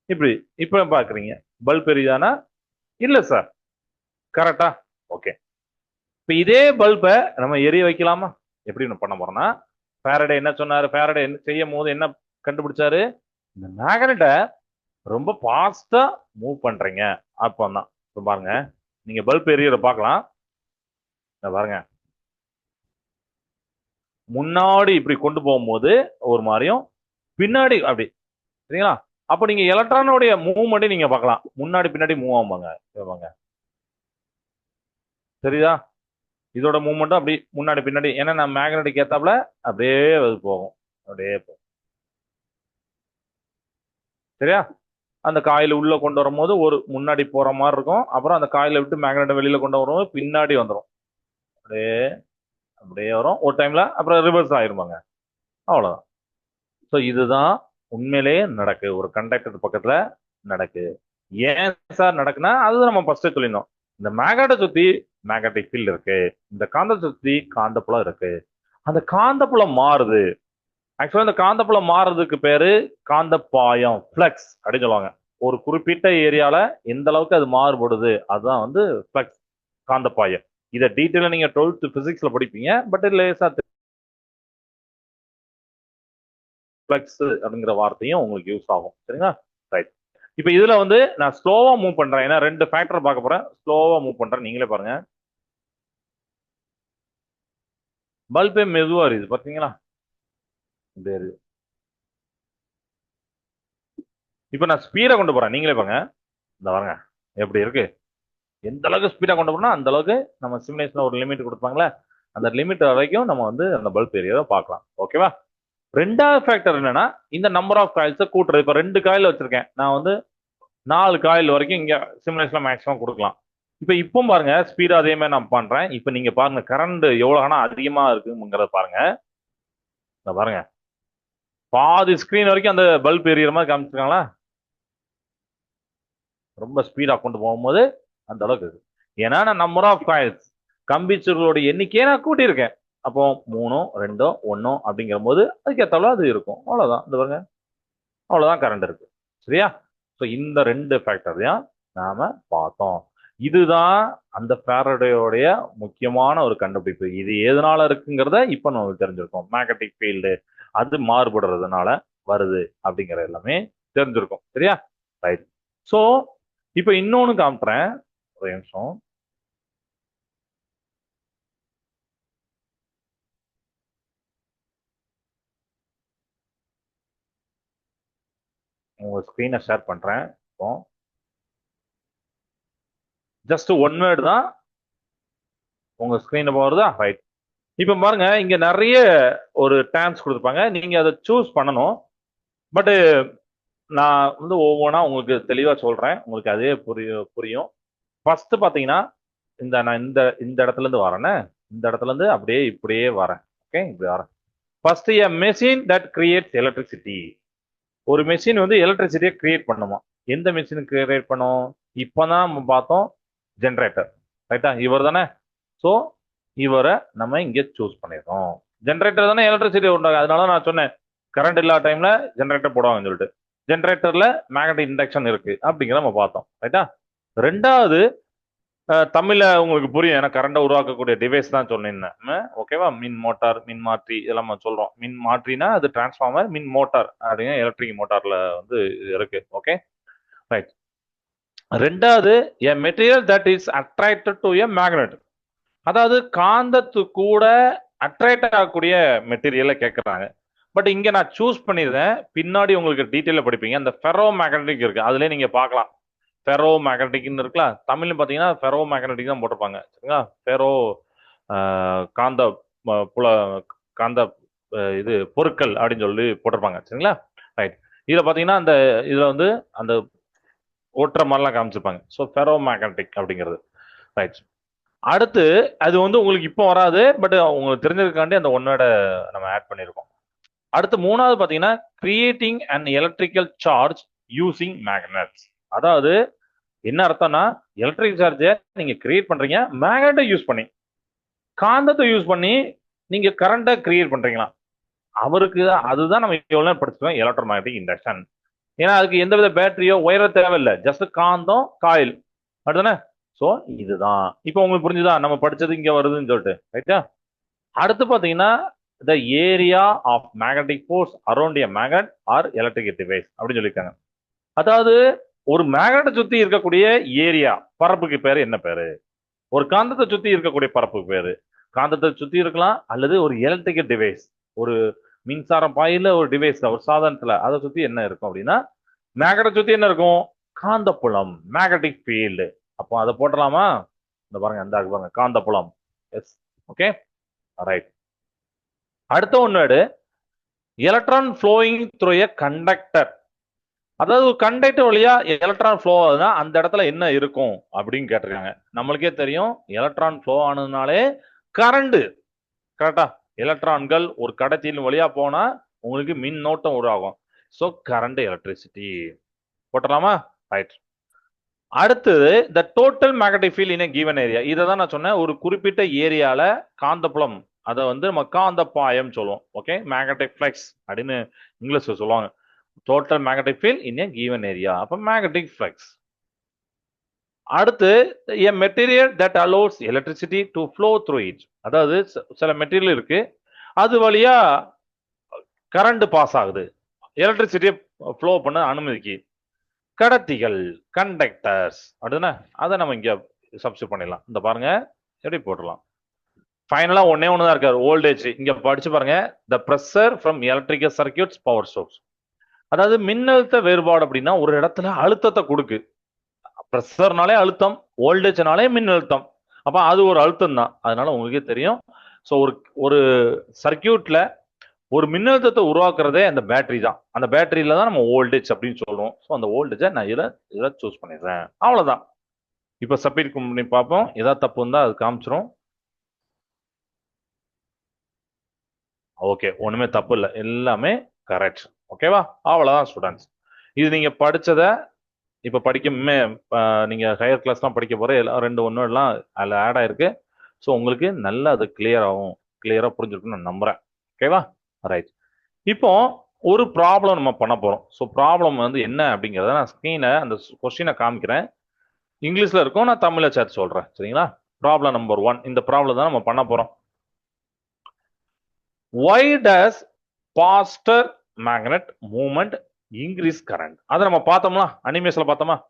இப்படி இப்ப பாக்குறீங்க. பல்ப் எரியுதானா? இல்ல சார். கரெக்டா? ஓகே. இப்ப இதே பல்பை நம்ம எரிய வைக்கலாமா? எப்படி நம்ம பண்ண போறோம்னா ஃபேரடே என்ன சொன்னாரு? ஃபேரடே என்ன செய்யும் போது என்ன கண்டுபிடிச்சாரு? இந்த மேக்னெட்டை ரொம்ப ஃபாஸ்டா மூவ் பண்றீங்க. அப்போ தான் இப்போ பாருங்க. நீங்க பல்ப் எரியதை பார்க்கலாம். இத பாருங்க. முன்னாடி இப்படி கொண்டு போகும்போது ஒரு மாதிரியும் பின்னாடி அப்படி. சரிங்களா? அப்போ நீங்க எலக்ட்ரானோடைய மூவ்மெண்ட்டை நீங்க பார்க்கலாம். முன்னாடி பின்னாடி மூவ் ஆகுவாங்க இவாங்க சரிதா இதோட மூவ்மெண்ட்டும் அப்படி முன்னாடி பின்னாடி. ஏன்னா நான் மேக்னெட்டிக் ஏத்தாப்புல அப்படியே அது போகும். அப்படியே போகும். சரியா? அந்த காயில் உள்ள கொண்டு வரும்போது ஒரு முன்னாடி போற மாதிரி இருக்கும். அப்புறம் அந்த காயில விட்டு மேக்னெட்டை வெளியில கொண்டு வரும்போது பின்னாடி வந்துடும் அப்படியே அப்படியே வரும். ஒரு டைமில் அப்புறம் ரிவர்ஸ் ஆயிருப்பாங்க அவ்வளோதான் ஸோ இதுதான் உண்மையிலேயே நடக்கு. ஒரு கண்டக்டர் பக்கத்தில் நடக்கு. ஏன் சார் நடக்குன்னா அது நம்ம ஃபர்ஸ்டே சொல்லிடணும் இந்த மேகாட்டை சுற்றி மேக்னட்டிக் ஃபீல்டு இருக்கு. இந்த காந்தத்தை சுற்றி காந்தப்புலம் இருக்கு. அந்த காந்தப்புலம் மாறுது. ஆக்சுவலாக இந்த காந்தப்புலம் மாறுறதுக்கு பேரு காந்தப்பாயம் ஃப்ளக்ஸ் அப்படின்னு சொல்லுவாங்க. ஒரு குறிப்பிட்ட ஏரியாவில் எந்த அளவுக்கு அது மாறுபடுது அதுதான் வந்து ஃப்ளக்ஸ் காந்தப்பாயம். இதை டீட்டெயிலாக நீங்க டுவெல்த் பிசிக்ஸ்ல படிப்பீங்க பட் லேசா ஃப்ளக்ஸ் அப்படிங்கிற வார்த்தையும் உங்களுக்கு யூஸ் ஆகும். சரிங்களா? ரைட் இப்போ இதுல வந்து நான் ஸ்லோவா மூவ் பண்றேன். ஏன்னா ரெண்டு ஃபேக்டர் பார்க்க போறேன். ஸ்லோவா மூவ் பண்றேன். நீங்களே பாருங்க. பல்பே மெதுவா இருக்குது. பாத்தீங்களா? இப்படி இப்போ நான் ஸ்பீடை கொண்டு போறேன். நீங்களே பாருங்க. இந்த பாருங்க. எப்படி இருக்கு? எந்த அளவுக்கு ஸ்பீடாக கொண்டு போனால் அந்த அளவுக்கு நம்ம சிமுலேஷனில் ஒரு லிமிட் கொடுப்பாங்களே அந்த லிமிட் வரைக்கும் நம்ம வந்து அந்த பல்ப் ஏரியாவை பார்க்கலாம். ஓகேவா ரெண்டாவது ஃபேக்டர் என்னன்னா இந்த நம்பர் ஆஃப் காயில்ஸை கூட்டுறது. இப்போ ரெண்டு காயில் வச்சிருக்கேன். நான் வந்து நாலு காயில் வரைக்கும் இங்கே சிமுலேஷனில் மேக்ஸிமம் கொடுக்கலாம். இப்போ இப்போ பாருங்க ஸ்பீடாக அதே மாதிரி நான் பண்றேன். இப்போ நீங்க பாருங்க கரண்ட் எவ்வளோ ஆனா அதிகமா இருக்குங்கிறத பாருங்க. இந்த பாருங்க. பாதி ஸ்கிரீன் வரைக்கும் அந்த பல்ப் எரியற மாதிரி காமிச்சிருக்காங்களா? ரொம்ப ஸ்பீடாக கொண்டு போகும்போது அந்த அளவுக்கு. இருக்கு ஏன்னா நான் நம்பர் ஆஃப் காயில்ஸ் கம்பிச்சுகளோட எண்ணிக்கையை நான் கூட்டியிருக்கேன். அப்போ மூணோ ரெண்டோ ஒன்னோ அப்படிங்கிற போது அதுக்கேற்றாலும் அது இருக்கும். அவ்வளோதான் இந்த பாருங்க. அவ்வளோதான் கரண்ட் இருக்கு. சரியா? ஸோ இந்த ரெண்டு ஃபேக்டரையும் நாம பார்த்தோம். இதுதான் அந்த ஃபேரடையோடைய முக்கியமான ஒரு கண்டுபிடிப்பு. இது எதனால இருக்குங்கிறத இப்போ நம்ம தெரிஞ்சிருக்கோம். மேக்னட்டிக் ஃபீல்டு அது மாறுபடுறதுனால வருது அப்படிங்கிற எல்லாமே தெரிஞ்சிருக்கும். சரியா? ரைட் ஸோ இப்போ இன்னொன்று காமிட்டுறேன் ஒரு நிமிஷம் உங்க ஸ்க்ரீனை ஷேர் பண்றேன். இப்போ ஜஸ்ட் ஒன் வேர்டு தான் உங்க ஸ்க்ரீனை போகிறதா ரைட் இப்போ பாருங்க இங்க நிறைய ஒரு டேம்ஸ் கொடுத்துருப்பாங்க. நீங்க அதை சூஸ் பண்ணணும். பட்டு நான் வந்து ஒவ்வொன்றா உங்களுக்கு தெளிவாக சொல்றேன். உங்களுக்கு அதே புரியும் புரியும். ஃபர்ஸ்ட் பார்த்தீங்கன்னா இந்த நான் இந்த இந்த இடத்துல இருந்து வரேன்னு இந்த இடத்துல இருந்து அப்படியே இப்படியே வரேன். ஓகே இப்படி வரேன். First a machine that creates electricity ஒரு மெஷின் வந்து எலக்ட்ரிசிட்டியை கிரியேட் பண்ணுமா? எந்த மெஷின் கிரியேட் பண்ணும்? இப்போதான் நம்ம பார்த்தோம் ஜென்ரேட்டர் ரைட்டா இவர் தானே? ஸோ இவரை நம்ம இங்கே சூஸ் பண்ணிடுறோம். ஜென்ரேட்டர் தானே எலக்ட்ரிசிட்டி உண்டாங்க. அதனால நான் சொன்னேன் கரண்ட் இல்லாத டைம்ல ஜென்ரேட்டர் போடுவாங்கன்னு சொல்லிட்டு. ஜென்ரேட்டர்ல மேக்னட்டிக் இண்டக்ஷன் இருக்கு. அப்படிங்கிற நம்ம பார்த்தோம். ரைட்டா ரெண்டாவது அஹ், உங்களுக்கு புரியும். ஏன்னா கரண்டை உருவாக்கக்கூடிய டிவைஸ் தான் சொல்லியிருந்தேன் ஓகேவா மின் மோட்டார் மின் மாற்றி இதெல்லாம் நம்ம சொல்றோம். மின் மாற்றினா அது டிரான்ஸ்ஃபார்மர் மின் மோட்டார். அப்படிங்க எலக்ட்ரிக் மோட்டார்ல வந்து இருக்கு? ஓகே ரைட் ரெண்டாவது a material that is attracted to a magnet அதாவது காந்தத்து கூட அட்ராக்ட் ஆகக்கூடிய மெட்டீரியலை கேட்குறாங்க பட் இங்கே நான் சூஸ் பண்ணியிருந்தேன் பின்னாடி உங்களுக்கு டீட்டெயிலில் படிப்பீங்க. அந்த ஃபெரோ மேக்னட்டிக் இருக்குது அதுலேயே நீங்கள் பார்க்கலாம். ஃபெரோ மேக்னட்டிக்னு இருக்குல்ல தமிழ்ல பார்த்தீங்கன்னா ஃபெரோ மேக்னட்டிக் தான் போட்டிருப்பாங்க. சரிங்களா? ஃபெரோ காந்த புல காந்த இது பொருட்கள் அப்படின்னு சொல்லி போட்டிருப்பாங்க. சரிங்களா? ரைட் இதில் பார்த்தீங்கன்னா அந்த இதில் வந்து அந்த ஓட்டுற மாதிரிலாம் காமிச்சிருப்பாங்க. ஸோ ஃபெரோ மேக்னட்டிக் அப்படிங்கிறது. ரைட் அடுத்து அது வந்து உங்களுக்கு இப்போ வராது பட் உங்களுக்கு தெரிஞ்சதுக்காண்டி அந்த ஒன்னோட நம்ம ஆட் பண்ணியிருக்கோம் அடுத்து மூணாவது பார்த்தீங்கன்னா creating and electrical charge using magnets அதாவது என்ன அர்த்தம்னா எலக்ட்ரிக் சார்ஜை நீங்க கிரியேட் பண்றீங்க மேக்னட்டை யூஸ் பண்ணி. காந்தத்தை யூஸ் பண்ணி நீங்க கரண்ட்டை கிரியேட் பண்றீங்களா? அவருக்கு அதுதான் நம்ம எவ்வளோ நேரம் படிச்சிருக்கோம் எலக்ட்ரோ மேக்னட்டிக் இண்டக்ஷன் ஏன்னா அதுக்கு எந்தவித பேட்டரியோ ஒயரோ தேவையில்லை. ஜஸ்ட் காந்தம் காயில் அப்படிதானே ஸோ இதுதான். இப்போ உங்களுக்கு புரிஞ்சுதா? நம்ம படிச்சது இங்கே வருதுன்னு சொல்லிட்டு. ரைட்டா அடுத்து பார்த்தீங்கன்னா the area of magnetic force around a magnet or electric device அப்படின்னு சொல்லியிருக்காங்க. அதாவது ஒரு மேக்னட்டை சுத்தி இருக்கக்கூடிய ஏரியா பரப்புக்கு பேரு என்ன பேரு? ஒரு காந்தத்தை சுத்தி இருக்கக்கூடிய பரப்புக்கு பேரு. காந்தத்தை சுத்தி இருக்கலாம் அல்லது ஒரு எலக்ட்ரிக்கல் டிவைஸ் ஒரு மின்சாரம் பாயில ஒரு டிவைஸ் ஒரு சாதனத்துல அதை சுத்தி என்ன இருக்கும் அப்படின்னா மேக்னட்டை சுத்தி என்ன இருக்கும்? காந்தப்புலம் மேக்னட்டிக் ஃபீல்டு அப்போ அதை போட்டலாமா? இந்த பாருங்க அந்த பாருங்க காந்தப்புலம். எஸ் ஓகே ரைட் அடுத்த ஒன்னு electron flowing through a conductor அதாவது ஒரு கண்டக்டர் வழியா எலக்ட்ரான் ஃப்ளோ ஆகுதுன்னா அந்த இடத்துல என்ன இருக்கும் அப்படின்னு கேட்டிருக்காங்க. நம்மளுக்கே தெரியும் எலக்ட்ரான் ஃப்ளோ ஆனதுனாலே கரண்ட் கரெக்டா எலக்ட்ரான்கள் ஒரு கடத்தியின் வழியா போனா உங்களுக்கு மின்னோட்டம் உருவாகும். ஸோ கரண்ட் எலக்ட்ரிசிட்டி போட்டலாமா ரைட் அடுத்தது the total magnetic field in given area இதை தான் நான் சொன்னேன் ஒரு குறிப்பிட்ட ஏரியால காந்தப்புலம். அதை வந்து நம்ம காந்த பாயம் சொல்லுவோம். ஓகே மேக்னட்டிக் ஃபிளெக்ஸ் அப்படின்னு இங்கிலீஷில் சொல்லுவாங்க. Total magnetic field in a given area அப்போ மேக்னட்டிக் ஃபிளெக்ஸ் அடுத்து a material that allows electricity to flow through it அதாவது சில மெட்டீரியல் இருக்கு. அது வழியா கரண்ட் பாஸ் ஆகுது. எலக்ட்ரிசிட்டியை ஃப்ளோ பண்ண அனுமதிக்கு. கடத்திகள் கண்டக்டர்ஸ் அப்படின்னா அதை நம்ம இங்க சப்ஸ்டியூட் பண்ணிடலாம். இந்த பாருங்க எப்படி போட்டுடலாம்? ஃபைனலாக ஒன்னே ஒன்று தான் இருக்காரு. ஓல்டேஜ் இங்கே படிச்சு பாருங்க. The pressure from electrical circuits power source அதாவது மின்னழுத்த வேறுபாடு அப்படின்னா ஒரு இடத்துல அழுத்தத்தை கொடுக்கு. ப்ரெஷர்னாலே அழுத்தம் ஓல்டேஜ்னாலே மின்னழுத்தம். அப்போ அது ஒரு அழுத்தம் தான். அதனால உங்களுக்கே தெரியும். ஸோ ஒரு ஒரு சர்க்கியூட்ல ஒரு மின்னழுத்தத்தை உருவாக்குறதே அந்த பேட்டரி தான். அந்த பேட்டரியில தான் நம்ம ஓல்டேஜ் அப்படின்னு சொல்றோம். ஸோ அந்த ஓல்டேஜை நான் இதில் இதில் சூஸ் பண்ணிடுறேன். அவ்வளோதான் இப்போ சப்மிட் பண்ணி பார்ப்போம். ஏதாவது தப்பு இருந்தால் அது காமிச்சிரும். ஓகே ஒன்றுமே தப்பு இல்லை. எல்லாமே கரெக்ட் ஓகேவா அவ்வளோதான் ஸ்டூடெண்ட்ஸ் இது நீங்கள் படித்ததை இப்போ படிக்க மே ஹையர் கிளாஸ்லாம் படிக்க போகிற எல்லாம் ரெண்டு ஒன்று எல்லாம் அதில் ஆட் ஆகிருக்கு ஸோ உங்களுக்கு நல்லா அது கிளியர் ஆகும். புரிஞ்சிருக்குன்னு நான் நம்புகிறேன் ஓகேவா ரைட் இப்போ ஒரு ப்ராப்ளம் நம்ம பண்ண போகிறோம் ஸோ ப்ராப்ளம் வந்து என்ன அப்படிங்கிறத நான் ஸ்க்ரீனை அந்த கொஸ்டினை காமிக்கிறேன். இங்கிலீஷில் இருக்கும் நான் தமிழில் சேர்த்து சொல்கிறேன் சரிங்களா? ப்ராப்ளம் நம்பர் ஒன் இந்த ப்ராப்ளம் தான் நம்ம பண்ண போகிறோம் why does faster magnet movement increase current அதை நம்ம பார்த்தோம்னா அனிமேஷன்ல பார்த்தோமா?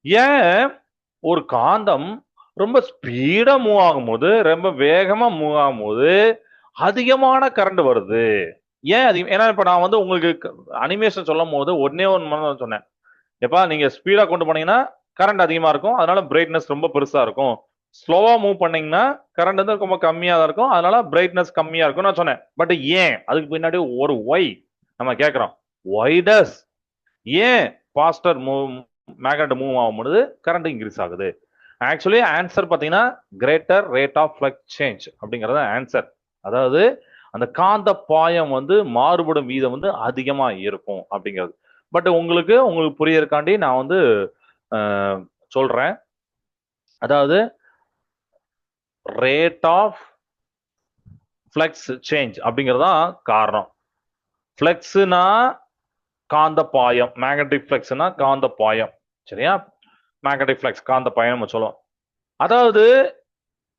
ஏன் ஒரு காந்தம் ரொம்ப ஸ்பீடா மூவ் ஆகும்போது ரொம்ப வேகமா மூவ் ஆகும்போது அதிகமான கரண்ட் வருது? ஏன் அதிகம் ஏன்னா இப்ப நான் வந்து உங்களுக்கு அனிமேஷன் சொல்லும் போது ஒன்னே ஒன்று சொன்னேன். எப்பா நீங்க ஸ்பீடா கொண்டு போனீங்கன்னா கரண்ட் அதிகமா இருக்கும். அதனால பிரைட்னஸ் ரொம்ப பெருசா இருக்கும். ஸ்லோவா மூவ் பண்ணீங்கன்னா கரண்ட் வந்து ரொம்ப கம்மியா தான் இருக்கும். அதனால பிரைட்னஸ் கம்மியா இருக்கும் நான் சொன்னேன். பட் ஏன்? அதுக்கு பின்னாடி ஒரு ஒய் நம்ம கேட்குறோம் ஒய்டஸ் ஏன் பாஸ்டர் மூவ் மேக்னட் மூவ் ஆகும்போது கரண்ட் இன்க்ரீஸ் ஆகுது? ஆக்சுவலி ஆன்சர் பார்த்தீங்கன்னா greater rate of flux change அப்படிங்கிறது ஆன்சர் அதாவது அந்த காந்த பாயம் வந்து மாறுபடும் வீதம் வந்து அதிகமாக இருக்கும் அப்படிங்கிறது. பட் உங்களுக்கு உங்களுக்கு புரியறக்காண்டி நான் வந்து சொல்கிறேன் சொல்றேன். அதாவது ரேட் ஆஃப் ஃப்ளக்ஸ் சேஞ்ச் அப்படிங்கிறது தான் காரணம். ஃப்ளக்ஸ்னா காந்த பாயம் மேக்னட்டிக் ஃப்ளெக்ஸ்னா காந்த பாயம் சரியா? மேக்னட்டிக் ஃப்ளெக்ஸ் காந்த பாயம் நம்ம சொல்லுவோம் அதாவது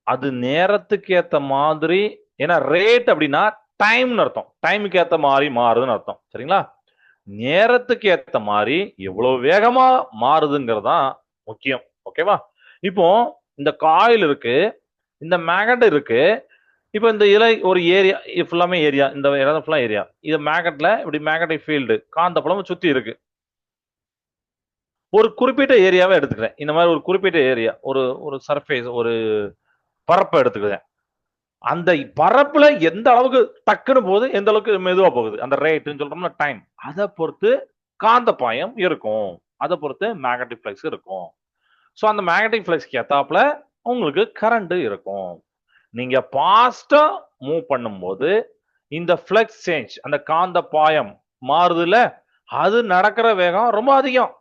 அது நேரத்துக்கு ஏத்த மாதிரி ஏன்னா ரேட் அப்படின்னா டைம்னு அர்த்தம். டைமுக்கு ஏத்த மாதிரி மாறுதுன்னு அர்த்தம். சரிங்களா? நேரத்துக்கு ஏத்த மாதிரி எவ்வளவு வேகமா மாறுதுங்கிறது தான் முக்கியம் ஓகேவா இப்போ இந்த காயில் இருக்கு இந்த மேக்னட் இருக்கு இப்போ இந்த இலை ஒரு ஏரியா இது ஃபுல்லாமே ஏரியா இந்த இடம் ஃபுல்லாக ஏரியா. இது மேக்னெட்ல இப்படி மேக்னெட்டிக் ஃபீல்டு காந்த சுற்றி இருக்கு. ஒரு குறிப்பிட்ட ஏரியாவை எடுத்துக்கிறேன். இந்த மாதிரி ஒரு குறிப்பிட்ட ஏரியா ஒரு ஒரு சர்ஃபேஸ் ஒரு பரப்பை எடுத்துக்கிறேன். அந்த பரப்புல எந்த அளவுக்கு டக்குன்னு போகுது எந்த அளவுக்கு மெதுவாக போகுது அந்த ரேட்டுன்னு சொல்றோம்னா டைம் அதை பொறுத்து காந்த பாயம் இருக்கும். அதை பொறுத்து மேக்னட்டிக் ஃபிளக்ஸ் இருக்கும். ஸோ அந்த மேக்னட்டிக் ஃபிளக்ஸ்க்கு ஏத்தாப்புல உங்களுக்கு கரண்ட் இருக்கும். நீங்க பாஸ்டா மூவ் பண்ணும்போது இந்த ஃபிளக்ஸ் சேஞ்ச் அந்த காந்த பாயம் மாறுதுல அது நடக்கிற வேகம் ரொம்ப அதிகம்.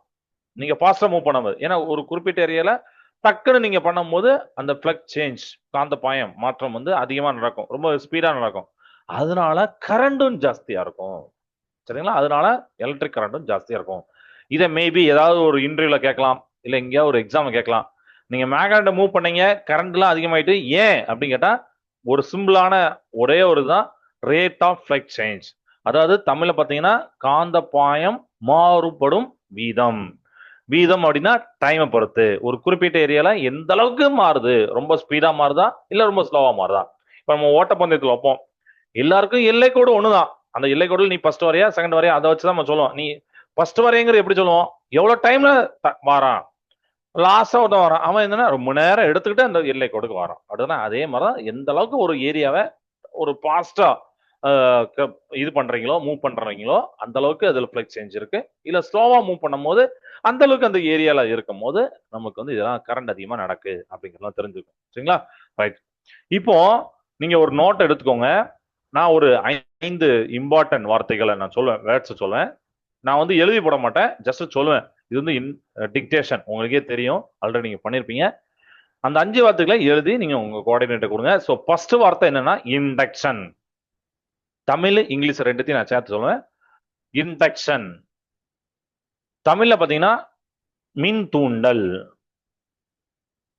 நீங்க பாஸ்டா மூவ் பண்ணும்போது. ஏன்னா ஒரு குறிப்பிட்ட ஏரியால டக்குன்னு நீங்க பண்ணும்போது அந்த பிளக் சேஞ்ச் காந்த பாயம் மாற்றம் வந்து அதிகமா நடக்கும். ரொம்ப ஸ்பீடா நடக்கும். அதனால கரண்டும் ஜாஸ்தியா இருக்கும். சரிங்களா? அதனால எலக்ட்ரிக் கரண்டும் ஜாஸ்தியா இருக்கும். இதை மேபி ஏதாவது ஒரு இன்டர்வியூல கேட்கலாம். இல்ல எங்கேயாவது ஒரு எக்ஸாம் கேட்கலாம். நீங்க மேக்னெட்டை மூவ் பண்ணீங்க கரண்ட்லாம் அதிகமாயிட்டு ஏன்? அப்படின்னு கேட்டா ஒரு சிம்பிளான ஒரே ஒரு தான் ரேட் ஆஃப் ஃபிளக்ஸ் சேஞ்ச் அதாவது தமிழ்ல பாத்தீங்கன்னா காந்த பாயம் மாறுபடும் வீதம். வீதம் அப்படின்னா டைமை பொறுத்து. ஒரு குறிப்பிட்ட ஏரியால எந்த அளவுக்கு மாறுது? ரொம்ப ஸ்பீடா மாறுதா? இல்ல ரொம்ப ஸ்லோவா மாறுதா? இப்ப நம்ம ஓட்டப்பந்தயத்தில் வைப்போம். எல்லாருக்கும் எல்லை கோடு ஒண்ணுதான். அந்த எல்லை கோடு நீ ஃபர்ஸ்ட் வரையா செகண்ட் வரையா அதை வச்சுதான் நம்ம சொல்லுவோம். நீ ஃபர்ஸ்ட் வரையங்கிற எப்படி சொல்லுவோம்? எவ்வளவு டைம்ல வாரான்? லாஸ்டா ஒருத்தன் வரான். அவன் என்னன்னா ரொம்ப நேரம் எடுத்துக்கிட்டு அந்த எல்லை கொடுக்க வரான். அப்படின்னா அதே மாதிரிதான் எந்த அளவுக்கு ஒரு ஏரியாவை ஒரு பாஸ்டா இது பண்றீங்களோ மூவ் பண்றீங்களோ அந்த அளவுக்கு அதுல ஃபிளக்ஸ் சேஞ்ச் இருக்கு. இல்ல ஸ்லோவா மூவ் பண்ணும்போது அந்த அளவுக்கு அந்த ஏரியால இருக்கும் போது நமக்கு வந்து இதெல்லாம் கரண்ட் அதிகமா நடக்கு அப்படிங்கறதெல்லாம் தெரிஞ்சுக்கும். சரிங்களா? ரைட் இப்போ நீங்க ஒரு நோட் எடுத்துக்கோங்க. நான் ஒரு ஐந்து இம்பார்ட்டன்ட் வார்த்தைகளை நான் சொல்லுவேன் வேர்ட்ஸ் சொல்லுவேன் நான் வந்து எழுதி போட மாட்டேன் ஜஸ்ட் சொல்லுவேன் இது வந்து இன் டிக்டேஷன் உங்களுக்கே தெரியும். ஆல்ரெடி நீங்கள் பண்ணியிருப்பீங்க அந்த அஞ்சு வார்த்தைகளை எழுதி நீங்கள் உங்கள் கோஆர்டினேட்டர் கொடுங்க. ஸோ ஃபர்ஸ்ட் வார்த்தை என்னன்னா இண்டக்ஷன் தமிழ் இங்கிலீஷ் ரெண்டுத்தையும் நான் சேர்த்து சொல்லுவேன். இண்டக்ஷன் தமிழ்ல பார்த்தீங்கன்னா மின் தூண்டல்.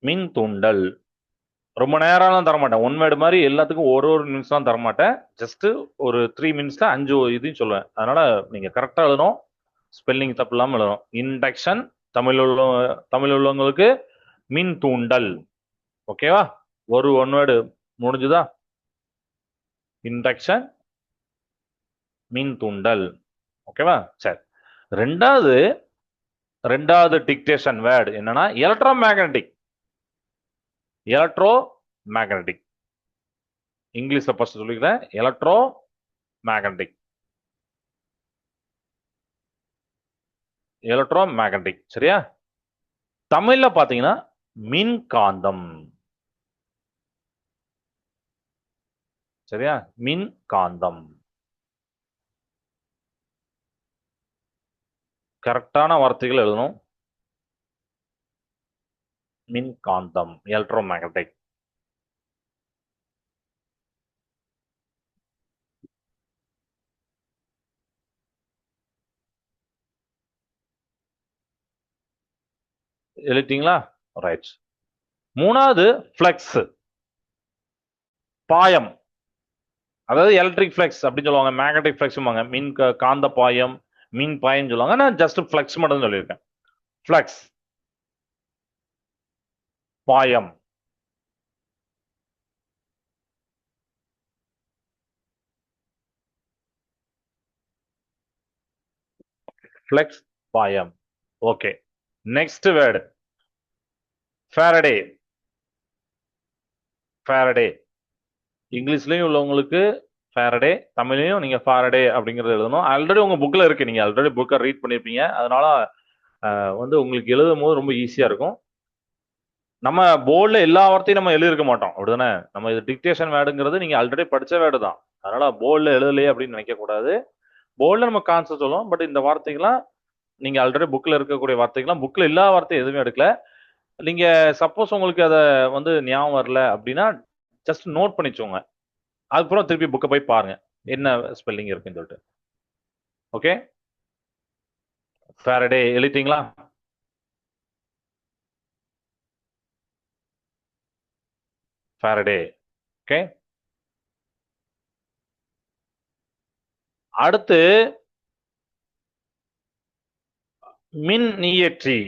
மின் தூண்டல். ரொம்ப நேரம்லாம் தரமாட்டேன். ஒன் மேடு மாதிரி எல்லாத்துக்கும் ஒரு ஒரு நிமிஷம் தான் தரமாட்டேன். ஜஸ்ட் ஒரு த்ரீ மினிட்ஸ்ல அஞ்சு இதையும் சொல்லுவேன். அதனால நீங்க கரெக்டாக எழுதணும். ஸ்பெல்லிங் தப்பு இல்லாமல் எழுதணும் இண்டக்ஷன் தமிழ் உள்ள தமிழ் உள்ளவங்களுக்கு மின் தூண்டல். ஓகேவா ஒரு ஒன் வேர்டு முடிஞ்சுதா? இண்டக்ஷன் மின் தூண்டல். ஓகேவா சரி. ரெண்டாவது ரெண்டாவது டிக்டேஷன் வேர்டு என்னன்னா எலக்ட்ரோ மேக்னட்டிக் எலக்ட்ரோ மேக்னட்டிக் இங்கிலீஷ்ல ஃபர்ஸ்ட் சொல்லிக்கிறேன். எலக்ட்ரோ மேக்னட்டிக் எலக்ட்ரோ மேக்னட்டிக் சரியா? தமிழ்ல பாத்தீங்கன்னா மின்காந்தம் சரியா? மின்காந்தம் கரெக்டான வார்த்தைகள் எழுதணும். மின்காந்தம் எலக்ட்ரோ மேக்னட்டிக் எழுதிட்டீங்களா? ரைட் மூணாவது ஃப்ளெக்ஸ் பாயம். அதாவது எலக்ட்ரிக் ஃப்ளெக்ஸ் அப்படின்னு சொல்லுவாங்க. மேக்னட்டிக் ஃப்ளெக்ஸுமாங்க மின் காந்த பாயம் மின் பாயம் சொல்லுவாங்க. நான் ஜஸ்ட் ஃப்ளெக்ஸ் மட்டும் சொல்லியிருக்கேன். ஃப்ளெக்ஸ் பாயம். Flux பாயம். Okay next word Faraday Faraday இங்கிலீஷ்லையும் உள்ளவங்களுக்கு ஃபேரடே தமிழ்லையும் நீங்கள் ஃபாரடே அப்படிங்கிறது எழுதணும். ஆல்ரெடி உங்கள் புக்கில் இருக்கு. நீங்கள் ஆல்ரெடி புக்கை ரீட் பண்ணியிருப்பீங்க அதனால வந்து உங்களுக்கு எழுதும் போது ரொம்ப ஈஸியாக இருக்கும். நம்ம போர்டில் எல்லா வார்த்தையும் நம்ம எழுதியிருக்க மாட்டோம். அப்படிதானே? நம்ம இது டிக்டேஷன் வேர்டுங்கிறது நீங்கள் ஆல்ரெடி படித்த வேர்டு தான். அதனால் போர்டில் எழுதலையே அப்படின்னு நினைக்கக்கூடாது. போர்டில் நம்ம கான்செப்ட் சொல்லுவோம். பட் இந்த வார்த்தைகள்லாம் நீங்க ஆல்ரெடி புக்ல இருக்கக்கூடிய வார்த்தைகள்லாம் புக்ல இல்லாத வார்த்தை எதுவுமே எடுக்கல. நீங்க சப்போஸ் உங்களுக்கு அதை வந்து ஞாபகம் வரல அப்படின்னா ஜஸ்ட் நோட் பண்ணிச்சோங்க அதுக்கப்புறம் திருப்பி புக்கை போய் பாருங்க. என்ன ஸ்பெல்லிங் இருக்குன்னு சொல்லிட்டு. ஓகே ஃபேரடே எழுதிட்டீங்களா? ஃபேரடே ஓகே அடுத்து மின் இயற்றி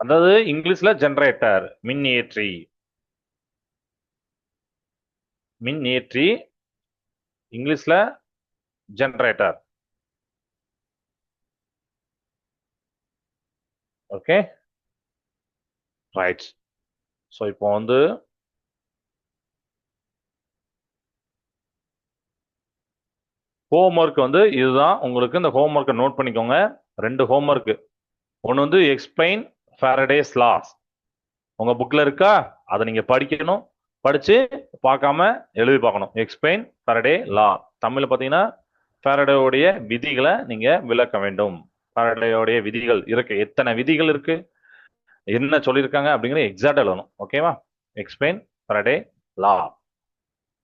அதாவது இங்கிலீஷ்ல ஜென்ரேட்டர் மின் இயற்றி மின் இயற்றி இங்கிலீஷ்ல ஜென்ரேட்டர் ஓகே ரைட் ஸோ இப்போ வந்து ஹோம்ஒர்க் வந்து இதுதான். உங்களுக்கு இந்த ஹோம்ஒர்க்கை நோட் பண்ணிக்கோங்க. ரெண்டு ஹோம்ஒர்க்கு ஒன்று வந்து எக்ஸ்பிளைன் ஃபேரடேஸ் லாஸ் உங்கள் புக்கில் இருக்கா? அதை நீங்கள் படிக்கணும். படித்து பார்க்காம எழுதி பார்க்கணும். எக்ஸ்பிளைன் ஃபேரடே லா தமிழில் பார்த்தீங்கன்னா ஃபேரடேவுடைய விதிகளை நீங்கள் விளக்க வேண்டும். ஃபேரடேவுடைய விதிகள் இருக்கு. எத்தனை விதிகள் இருக்கு? என்ன சொல்லியிருக்காங்க அப்படிங்கிற எக்ஸாக்ட் எழுதணும். ஓகேவா எக்ஸ்பிளைன் ஃபேரடே லா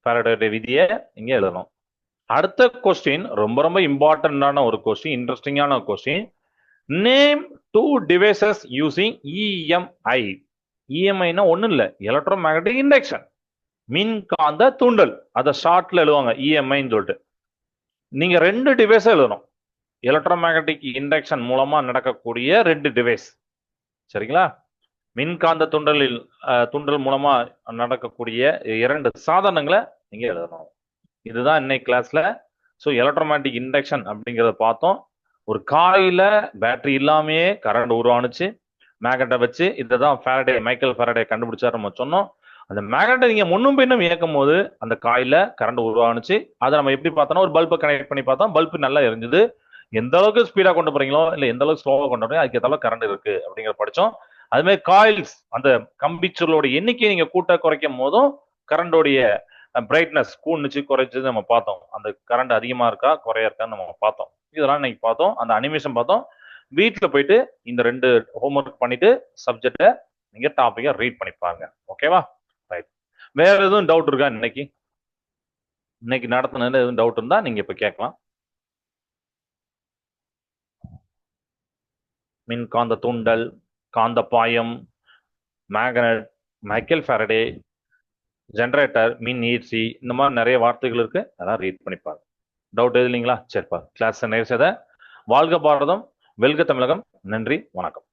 ஃபேரடேவுடைய விதியை நீங்கள் எழுதணும். அடுத்த கொஸ்டின் ரொம்ப ரொம்ப இம்பார்ட்டண்டான ஒரு கொஸ்டின் இன்ட்ரெஸ்டிங்கான question name two devices using EMI இஎம்ஐனா ஒன்றும் இல்லை எலக்ட்ரோ மேக்னட்டிக் இண்டக்ஷன் மின்காந்த தூண்டல். அதை ஷார்ட்ல எழுதுவாங்க இஎம்ஐன்னு சொல்லிட்டு. நீங்க ரெண்டு டிவைஸ் எழுதணும். எலக்ட்ரோ மேக்னட்டிக் இண்டக்ஷன் மூலமா நடக்கக்கூடிய ரெண்டு டிவைஸ் சரிங்களா? மின்காந்த தூண்டலில் தூண்டல் மூலமா நடக்கக்கூடிய இரண்டு சாதனங்களை நீங்க எழுதணும். இதுதான் இன்னைக்கு கிளாஸ்ல ஸோ எலக்ட்ரோமேட்டிக் இண்டக்ஷன் அப்படிங்கிறத பார்த்தோம். ஒரு காயில பேட்டரி இல்லாமையே கரண்ட் உருவானுச்சு. மேக்னட்டை வச்சு இதை தான் ஃபேரடே மைக்கேல் ஃபேரடே கண்டுபிடிச்சாரு நம்ம சொன்னோம். அந்த மேக்னட்டை நீங்க முன்னும் பின்னும் இயக்கும் போது அந்த காயில கரண்ட் உருவானுச்சு. அதை நம்ம எப்படி பார்த்தோம்னா ஒரு பல்பை கனெக்ட் பண்ணி பார்த்தோம். பல்பு நல்லா எரிஞ்சுது. எந்த அளவுக்கு ஸ்பீடா கொண்டு போறீங்களோ இல்ல எந்த அளவுக்கு ஸ்லோவா கொண்டு போறீங்க அதுக்கு அளவுக்கு கரண்ட் இருக்கு அப்படிங்கிற படிச்சோம். அது மாதிரி காயில்ஸ் அந்த கம்பிச்சுருளோட எண்ணிக்கையை நீங்க கூட்ட குறைக்கும் போதும் கரண்டோடைய பிரைட்னஸ் கூணுச்சு குறைச்சது நம்ம பார்த்தோம். அந்த கரண்ட் அதிகமாக இருக்கா குறையா இருக்கான்னு நம்ம பார்த்தோம். இதெல்லாம் இன்னைக்கு பார்த்தோம். அந்த அனிமேஷன் பார்த்தோம். வீட்டில் போயிட்டு இந்த ரெண்டு ஹோம்ஒர்க் பண்ணிட்டு சப்ஜெக்டை நீங்கள் டாப்பிக்கை ரீட் பண்ணி பாருங்க. ஓகேவா ரைட் வேற எதுவும் டவுட் இருக்கா இன்னைக்கு? இன்னைக்கு நடத்தினதுல எதுவும் டவுட் இருந்தா நீங்க இப்ப கேட்கலாம். மின் காந்த தூண்டல் காந்த பாயம் மேக்னட் மைக்கேல் ஃபேரடே ஜென்ரேட்டர் மின் ஈர்ச்சி இந்த மாதிரி நிறைய வார்த்தைகள் இருக்கு. அதெல்லாம் ரீட் பண்ணிப்பாங்க டவுட் எது இல்லைங்களா? சரிப்பா கிளாஸ் நிறைய வாழ்க பாரதம் வெல்க தமிழகம். நன்றி வணக்கம்.